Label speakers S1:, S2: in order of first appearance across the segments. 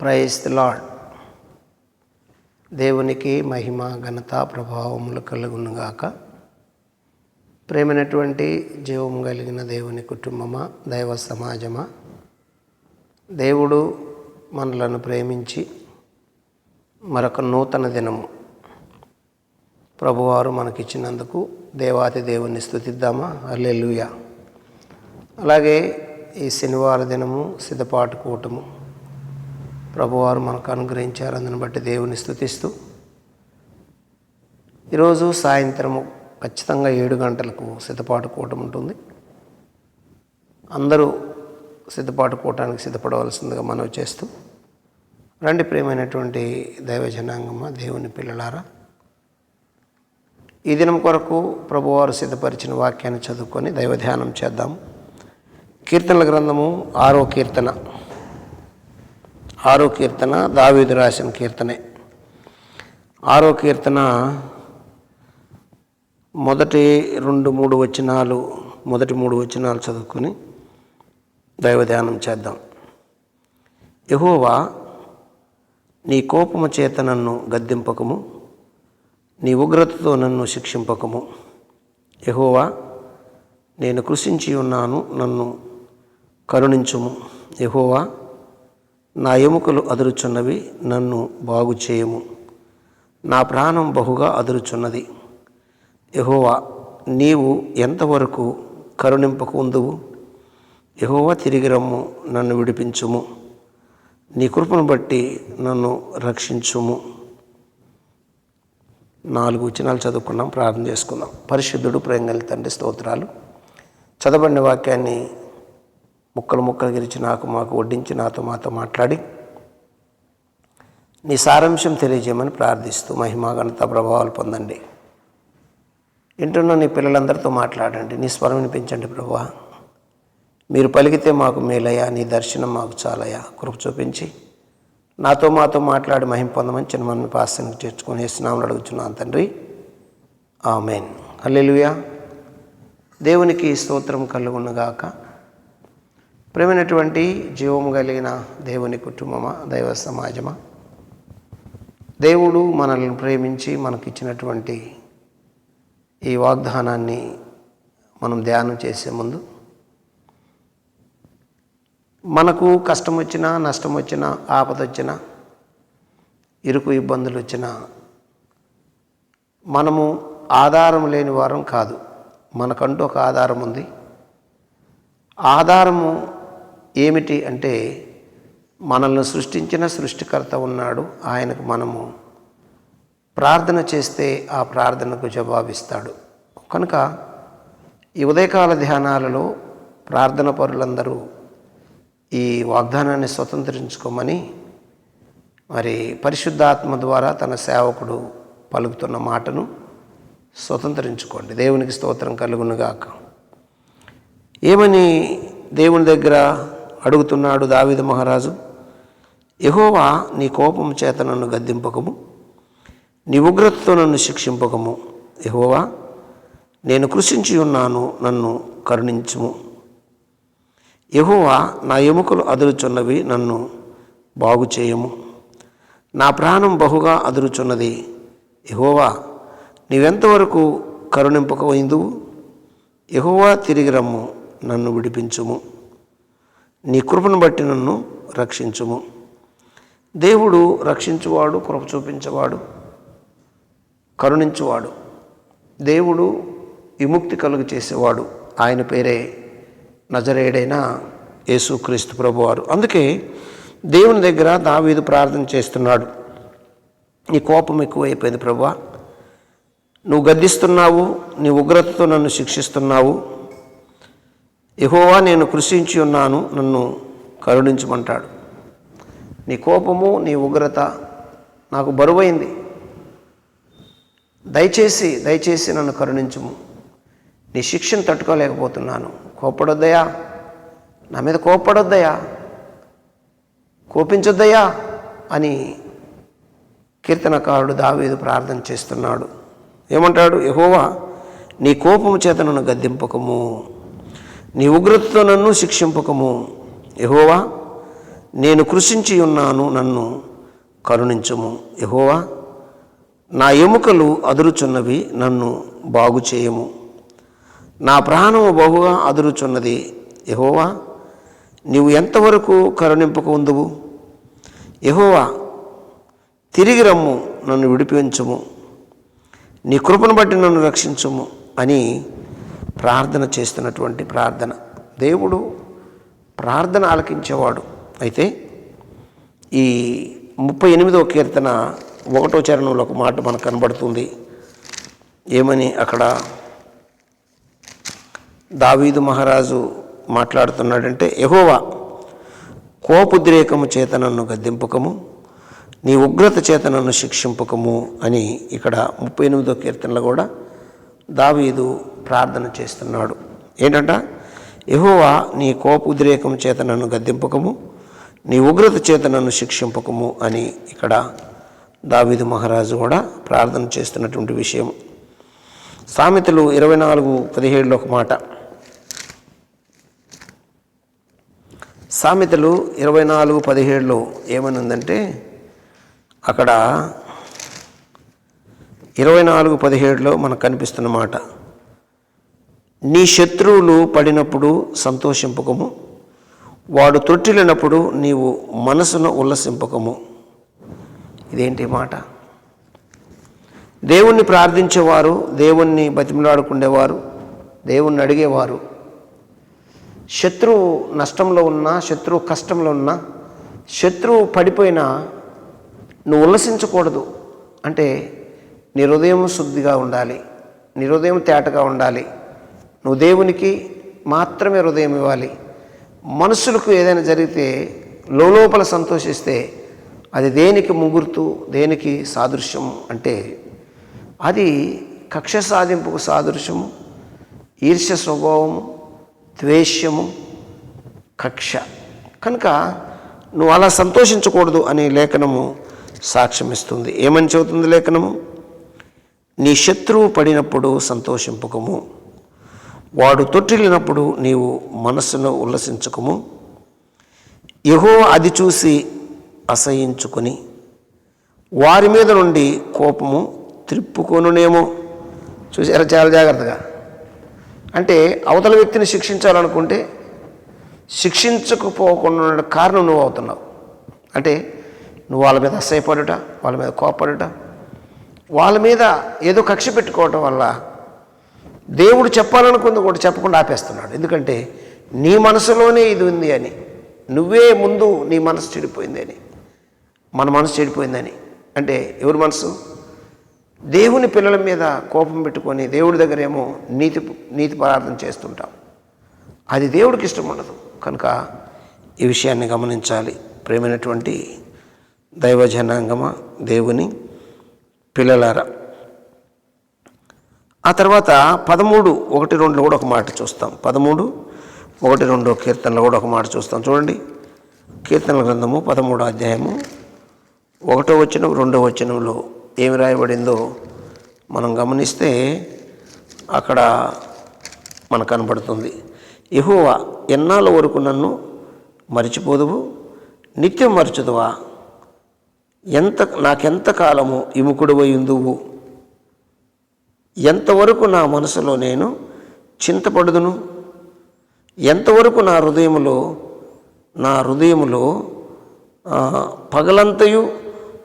S1: Praise lord దేవునికి మహిమ ఘనత ప్రభావములు కలుగునుగాక. ప్రేమైనటువంటి జీవం కలిగిన దేవుని కుటుంబమా దైవ సమాజమా? దేవుడు మనలను ప్రేమించి మరొక నూతన దినము ప్రభువారు మనకిచ్చినందుకు దేవాతి దేవుని స్థుతిద్దామా అల్లెలుయ అలాగే ఈ శనివార దినము సిద్ధపాటు కూటము. ప్రభువారు మనకు అనుగ్రహించారు. అందుని బట్టి దేవుని స్థుతిస్తూ ఈరోజు సాయంత్రము ఖచ్చితంగా ఏడు గంటలకు సిద్ధపాటు కూటం ఉంటుంది. అందరూ సిద్ధపాటు కూటానికి సిద్ధపడవలసిందిగా మనవి చేస్తూ రండి ప్రియమైనటువంటి దైవ దేవుని పిల్లలారా. ఈ దినం కొరకు ప్రభువారు సిద్ధపరిచిన వాక్యాన్ని చదువుకొని దైవ ధ్యానం చేద్దాం. కీర్తనల గ్రంథము ఆరో కీర్తన. ఆరో కీర్తన దావీదు రాసిన కీర్తనే. ఆరో కీర్తన మొదటి రెండు మూడు వచనాలు మొదటి మూడు వచనాలు చదువుకొని దైవ ధ్యానం చేద్దాం. యహోవా నీ కోపము చేత నన్ను గద్దింపకము నీ ఉగ్రతతో నన్ను శిక్షింపకము. యహోవా నేను కృషించి ఉన్నాను నన్ను కరుణించుము. యహోవా నా ఎముకలు అదురుచున్నవి నన్ను బాగు చేయము నా ప్రాణం బహుగా అదురుచున్నది. యహోవా నీవు ఎంతవరకు కరుణింపకు ఉందువు? యహోవా తిరిగి రమ్ము నన్ను విడిపించుము. నీ కృపను బట్టి నన్ను రక్షించుము. నాలుగు వచనాలు చదువుకున్నాం ప్రార్థన చేసుకుందాం. పరిశుద్ధుడు ప్రేంగలి తండ్రి స్తోత్రాలు. చదవండి వాక్యాన్ని ముక్కలు ముక్కలు గెలిచి నాకు మాకు వడ్డించి నాతో మాతో మాట్లాడి నీ సారాంశం తెలియజేయమని ప్రార్థిస్తూ మహిమా ప్రభావాలు పొందండి. వింటున్న నీ పిల్లలందరితో మాట్లాడండి. నీ స్వరం వినిపించండి ప్రభా. మీరు పలికితే మాకు మేలయ్యా నీ దర్శనం మాకు చాలయ్యా. కృప చూపించి నాతో మాతో మాట్లాడి మహిం పొందమని చిన్న మన పాస్తానికి చేర్చుకొని వేస్తున్నామని అడుగుతున్నాను తండ్రి. ఆమెన్. హల్లెలూయా. దేవునికి స్తోత్రం కలుగునుగాక. ప్రేమైనటువంటి జీవము కలిగిన దేవుని కుటుంబమా దైవ సమాజమా? దేవుడు మనల్ని ప్రేమించి మనకిచ్చినటువంటి ఈ వాగ్దానాన్ని మనం ధ్యానం చేసే ముందు మనకు కష్టం వచ్చినా నష్టం వచ్చినా ఆపద వచ్చినా ఇరుకు ఇబ్బందులు వచ్చినా మనము ఆధారం లేని వారం కాదు. మనకంటూ ఒక ఆధారం ఉంది ఆధారము ఏమిటి అంటే మనల్ని సృష్టించిన సృష్టికర్త ఉన్నాడు ఆయనకు మనము ప్రార్థన చేస్తే ఆ ప్రార్థనకు జవాబిస్తాడు. కనుక ఈ ఉదయకాల ధ్యానాలలో ప్రార్థన పరులందరూ ఈ వాగ్దానాన్ని స్వతంత్రించుకోమని మరి పరిశుద్ధాత్మ ద్వారా తన సేవకుడు పలుకుతున్న మాటను స్వతంత్రించుకోండి. దేవునికి స్తోత్రం కలుగునుగాక. ఏమని దేవుని దగ్గర అడుగుతున్నాడు దావిద మహారాజు యహోవా నీ కోపం చేత నన్ను గద్దింపకము నీ ఉగ్రతతో నన్ను శిక్షింపకము. యహోవా నేను కృషించి ఉన్నాను నన్ను కరుణించుము. యహోవా నా ఎముకలు అదురుచున్నవి నన్ను బాగు చేయము. నా ప్రాణం బహుగా అదురుచున్నది. యహోవా నీవెంతవరకు కరుణింపకపోయిందువు యహోవా తిరిగి రమ్ము నన్ను విడిపించుము. నీ కృపను బట్టి నన్ను రక్షించుము. దేవుడు రక్షించువాడు కృప చూపించేవాడు కరుణించువాడు. దేవుడు విముక్తి కలుగు చేసేవాడు. ఆయన పేరే నజరేడైన యేసుక్రీస్తు ప్రభువారు. అందుకే దేవుని దగ్గర దావీదు ప్రార్థన చేస్తున్నాడు. నీ కోపం ఎక్కువైపోయింది ప్రభువా నువ్వు గద్దిస్తున్నావు నీ ఉగ్రతతో నన్ను శిక్షిస్తున్నావు. ఎహోవా నేను కృషించి ఉన్నాను నన్ను కరుణించమంటాడు. నీ కోపము నీ ఉగ్రత నాకు బరువైంది. దయచేసి దయచేసి నన్ను కరుణించుము. నీ శిక్షను తట్టుకోలేకపోతున్నాను. కోపడొద్దయా నా మీద కోపడొద్దయా కోపించొద్దయా అని కీర్తనకారుడు దావీదు ప్రార్థన చేస్తున్నాడు. ఏమంటాడు? యహోవా నీ కోపము చేత నన్ను గద్దింపకము. నీ ఉగ్రతతో నన్ను శిక్షింపకము. యహోవా నేను కృషించి ఉన్నాను నన్ను కరుణించము. యహోవా నా ఎముకలు అదురుచున్నవి నన్ను బాగు చేయము. నా ప్రాణము బహుగా అదురుచున్నది. యహోవా నీవు ఎంతవరకు కరుణింపక ఉందువు? యహోవా తిరిగి రమ్ము నన్ను విడిపించము. నీ కృపను బట్టి నన్ను రక్షించము అని ప్రార్థన చేస్తున్నటువంటి ప్రార్థన. దేవుడు ప్రార్థన ఆలకించేవాడు. అయితే ఈ ముప్పై ఎనిమిదవ కీర్తన ఒకటో చరణంలో ఒక మాట మనకు కనబడుతుంది. ఏమని అక్కడ దావీదు మహారాజు మాట్లాడుతున్నాడంటే యహోవా కోపుద్రేకము చేత నన్ను గద్దెంపకము నీ ఉగ్రత చేత నన్ను శిక్షింపకము అని ఇక్కడ ముప్పై ఎనిమిదో కీర్తనలో కూడా దావీదు ప్రార్థన చేస్తున్నాడు. ఏంటంట? యహోవా నీ కోపుద్రేకం చేత నన్ను గద్దెంపకము నీ ఉగ్రత చేత నన్ను శిక్షింపకము అని ఇక్కడ దావీదు మహారాజు కూడా ప్రార్థన చేస్తున్నటువంటి విషయం. సామెతలు ఇరవై నాలుగు పదిహేడులో ఒక మాట. సామెతలు ఇరవై నాలుగు పదిహేడులో ఏమనుందంటే అక్కడ ఇరవై నాలుగు పదిహేడులో మనకు కనిపిస్తున్న మాట నీ శత్రువులు పడినప్పుడు సంతోషింపకము వాడు తొట్టిల్లినప్పుడు నీవు మనసును ఉల్లసింపకము. ఇదేంటి మాట? దేవుణ్ణి ప్రార్థించేవారు దేవుణ్ణి బతిమలాడుకునేవారు దేవుణ్ణి అడిగేవారు శత్రువు నష్టంలో ఉన్నా శత్రువు కష్టంలో ఉన్నా శత్రువు పడిపోయినా నువ్వు ఉల్లసించకూడదు. అంటే నీ హృదయం శుద్ధిగా ఉండాలి. నీ హృదయం తేటగా ఉండాలి. నువ్వు దేవునికి మాత్రమే హృదయం ఇవ్వాలి. మనుషులకు ఏదైనా జరిగితే లోపల సంతోషిస్తే అది దేనికి ముగుర్తు దేనికి సాదృశ్యం అంటే అది కక్ష సాధింపుకు సాదృశ్యము ఈర్ష్య స్వభావము ద్వేష్యము కక్ష. కనుక నువ్వు అలా సంతోషించకూడదు అనే లేఖనము సాక్ష్యం ఇస్తుంది ఏమని చెబుతుంది లేఖనము? నీ శత్రువు పడినప్పుడు సంతోషింపకము. వాడు తొట్టిల్లినప్పుడు నీవు మనస్సును ఉల్లసించకము. యహో అది చూసి అసహించుకొని వారి మీద నుండి కోపము త్రిప్పుకొనునేమో. చూసారా చాలా జాగ్రత్తగా? అంటే అవతల వ్యక్తిని శిక్షించాలనుకుంటే శిక్షించకపోకుండా కారణం నువ్వు అవుతున్నావు. అంటే నువ్వు వాళ్ళ మీద అసహ్యపడుట వాళ్ళ మీద కోపడుట వాళ్ళ మీద ఏదో కక్ష పెట్టుకోవటం వల్ల దేవుడు చెప్పాలనుకుంది కూడా చెప్పకుండా ఆపేస్తున్నాడు. ఎందుకంటే నీ మనసులోనే ఇది ఉంది అని నువ్వే ముందు నీ మనసు చెడిపోయింది అని మన మనసు చెడిపోయిందని అంటే ఎవరి మనసు? దేవుని పిల్లల మీద కోపం పెట్టుకొని దేవుడి దగ్గర ఏమో నీతి నీతి పదార్థం చేస్తుంటాం. అది దేవుడికి ఇష్టం ఉండదు. కనుక ఈ విషయాన్ని గమనించాలి. ప్రేమైనటువంటి దైవజనాంగమ దేవుని పిల్లలారా. ఆ తర్వాత పదమూడు ఒకటి రెండులో కూడా ఒక మాట చూస్తాం. పదమూడు ఒకటి రెండో కీర్తనలో కూడా ఒక మాట చూస్తాం. చూడండి. కీర్తనల గ్రంథము పదమూడో అధ్యాయము ఒకటో వచనం రెండో వచనంలో ఏమి రాయబడిందో మనం గమనిస్తే అక్కడ మనకు కనబడుతుంది. ఇహోవా ఎన్నాళ్ళ వరకు నన్ను మరిచిపోదువు? నిత్యం మరచుదువా? ఎంత నాకెంత కాలము ఇముకుడు ఉందువు? ఎంతవరకు నా మనసులో నేను చింతపడుదును? ఎంతవరకు నా హృదయములో నా హృదయములో పగలంతయు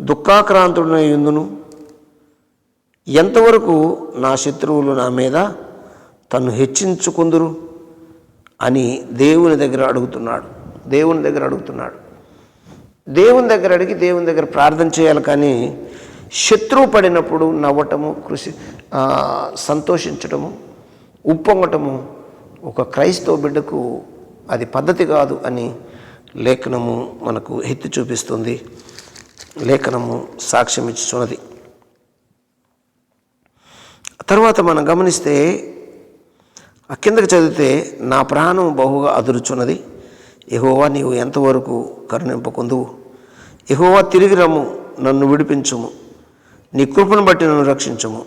S1: దుఃఖాక్రాంతుడై ఉందును? ఎంతవరకు నా శత్రువులు నా మీద తను హెచ్చించుకుందురు? అని దేవుని దగ్గర అడుగుతున్నాడు. దేవుని దగ్గర అడుగుతున్నాడు. దేవుని దగ్గర అడిగి దేవుని దగ్గర ప్రార్థన చేయాలి కానీ శత్రువు పడినప్పుడు నవ్వటము కృషి సంతోషించటము ఉప్పొంగటము ఒక క్రైస్తవ బిడ్డకు అది పద్ధతి కాదు అని లేఖనము మనకు ఎత్తి చూపిస్తుంది. లేఖనము సాక్ష్యం ఇచ్చుచున్నది. తర్వాత మనం గమనిస్తే కిందకి చదివితే నా ప్రాణం బహుగా అదురుచున్నది. ఎహోవా నీవు ఎంతవరకు కరుణింపకుందువు? ఎహోవా తిరిగి రమ్ము నన్ను విడిపించుము. నీ కృపను బట్టి నన్ను రక్షించము.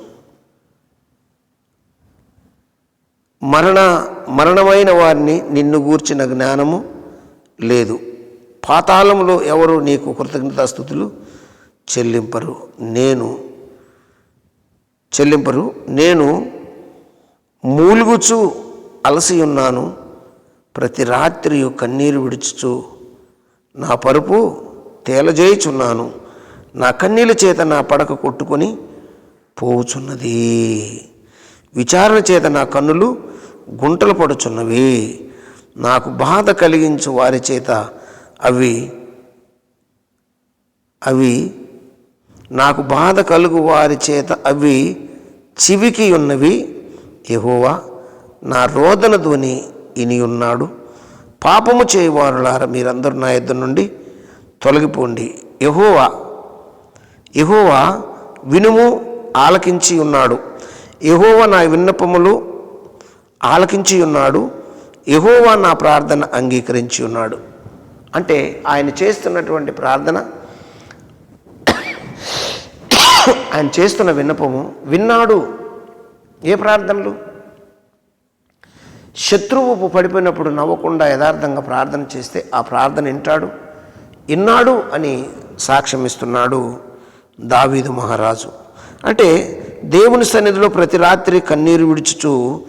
S1: మరణ మరణమైన వారిని నిన్ను గూర్చిన జ్ఞానము లేదు. పాతాళంలో ఎవరు నీకు కృతజ్ఞతాస్థుతులు చెల్లింపరు. నేను చెల్లింపరు. నేను మూలుగుచు అలసి ఉన్నాను. ప్రతి రాత్రి కన్నీరు విడుచుచు నా పరుపు తేలజేయుచున్నాను. నా కన్నీళ్ళ చేత నా పడక కొట్టుకొని పోవుచున్నది. విచారణ చేత నా కన్నులు గుంటలు పడుచున్నవి. నాకు బాధ కలిగించు వారి చేత అవి అవి నాకు బాధ కలుగు వారి చేత అవి చివికి ఉన్నవి. యెహోవా నా రోదన ధ్వని ఇని ఉన్నాడు. పాపము చేయవారులారా మీరందరూ నా యొద్ద నుండి తొలగిపోండి. యహోవా యహోవా వినుము ఆలకించి ఉన్నాడు. యహోవా నా విన్నపములు ఆలకించి ఉన్నాడు. యహోవా నా ప్రార్థన అంగీకరించి ఉన్నాడు. అంటే ఆయన చేస్తున్నటువంటి ప్రార్థన ఆయన చేస్తున్న విన్నపము విన్నాడు. ఏ ప్రార్థనలు? శత్రువు పడిపోయినప్పుడు నవ్వకుండా యథార్థంగా ప్రార్థన చేస్తే ఆ ప్రార్థన వింటాడు. విన్నాడు అని సాక్ష్యం ఇస్తున్నాడు దావీదు మహారాజు. అంటే దేవుని సన్నిధిలో ప్రతి రాత్రి కన్నీరు విడుచుచు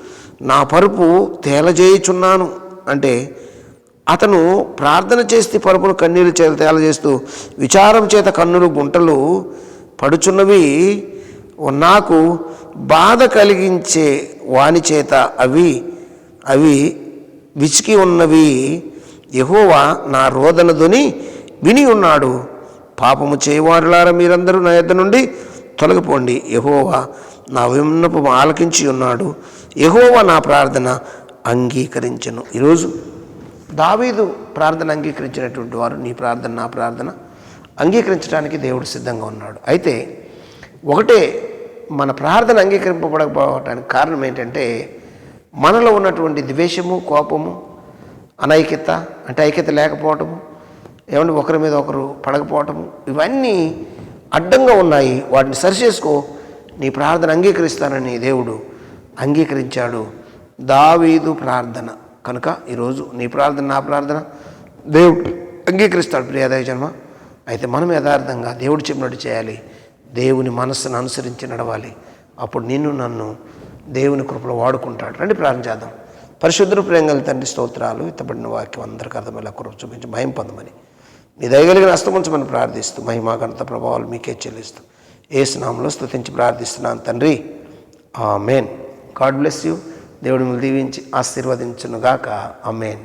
S1: నా పరుపు తేలజేయుచున్నాను. అంటే అతను ప్రార్థన చేస్తే పరుపును కన్నీరు తేలజేస్తూ విచారం చేత కన్నులు గుంటలు పడుచున్నవి నాకు బాధ కలిగించే వాని చేత అవి అవి విసికి ఉన్నవి. యహోవా నా రోదన విని ఉన్నాడు. పాపము చేయవారులారా మీరందరూ నా యొద్ద నుండి తొలగిపోండి. యహోవా నా విన్నపం ఆలకించి ఉన్నాడు. యహోవా నా ప్రార్థన అంగీకరించను. ఈరోజు దావీదు ప్రార్థన అంగీకరించినటువంటి వారు నీ ప్రార్థన నా ప్రార్థన అంగీకరించడానికి దేవుడు సిద్ధంగా ఉన్నాడు. అయితే ఒకటే మన ప్రార్థన అంగీకరింపబడకపోవటానికి కారణం ఏంటంటే మనలో ఉన్నటువంటి ద్వేషము కోపము అనైక్యత అంటే ఐక్యత లేకపోవటము ఏమంటే ఒకరి మీద ఒకరు పడకపోవటము ఇవన్నీ అడ్డంగా ఉన్నాయి. వాటిని సరిచేసుకో. నీ ప్రార్థన అంగీకరిస్తానని దేవుడు అంగీకరించాడు. దావీదు ప్రార్థన. కనుక ఈరోజు నీ ప్రార్థన నా ప్రార్థన దేవుడు అంగీకరిస్తాడు ప్రియాదయ జన్మ అయితే మనం యథార్థంగా దేవుడు చెప్పినట్టు చేయాలి. దేవుని మనస్సును అనుసరించి నడవాలి. అప్పుడు నిన్ను నన్ను దేవుని కృపలో వాడుకుంటాడు. రండి ప్రార్థన చేద్దాం. పరిశుద్ధుడు ప్రేంగల తండ్రి స్తోత్రాలు. ఇతబడిన వాక్యం అందరికీ అర్థమయ్యేలా కృప చూపించి భయం పొందమని. నీ దయగలిగిన అస్తమించమని ప్రార్థిస్తూ మహిమా గణత ప్రభావాలు మీకే చెల్లిస్తూ ఏ స్నామంలో స్తుతించి ప్రార్థిస్తున్నాను తండ్రి. ఆ మేన్ గాడ్ బ్లెస్ యూ. దేవుడిని దీవించి ఆశీర్వదించునుగాక. ఆ మేన్